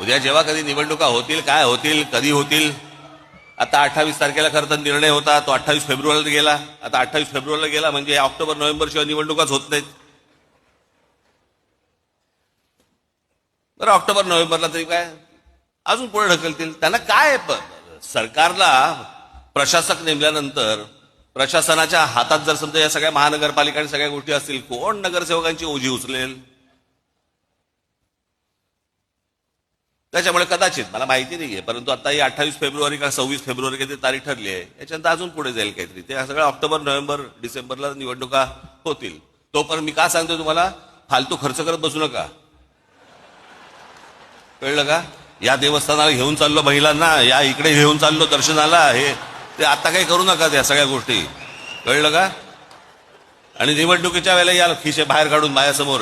उद्या जेव्हा कधी निवडणुका होतील काय होतील कधी होतील? आता अठ्ठावीस तारखेला खरं तर निर्णय होता तो अठ्ठावीस फेब्रुवारीला गेला. आता अठ्ठावीस फेब्रुवारीला गेला म्हणजे ऑक्टोबर नोव्हेंबर शिवाय निवडणुकाच होत नाहीत. बरं ऑक्टोबर नोव्हेंबरला तरी काय? अजून पुढे ढकलतील. त्यांना काय सरकारला प्रशासक नेमल्यानंतर प्रशासनाच्या हातात जर समजा या सगळ्या महानगरपालिका आणि सगळ्या गोष्टी असतील कोण नगरसेवकांची ओझी उचलेल? त्याच्यामुळे कदाचित मला माहिती नाहीये परंतु आता ही अठ्ठावीस फेब्रुवारी का सव्वीस फेब्रुवारी काहीतरी तारीख ठरली आहे याच्यानंतर अजून पुढे जाईल काहीतरी. ते सगळं ऑक्टोबर नोव्हेंबर डिसेंबरला निवडणुका होतील. तोपर्यंत मी का सांगतो तुम्हाला? फालतू खर्च करत बसू नका. कळलं का? या देवस्थानाला घेऊन चाललो महिलांना या इकडे घेऊन चाललो दर्शनाला हे ते आता काही करू नका त्या सगळ्या गोष्टी. कळलं का? आणि निवडणुकीच्या वेळेला या खिशे बाहेर काढून माझ्यासमोर.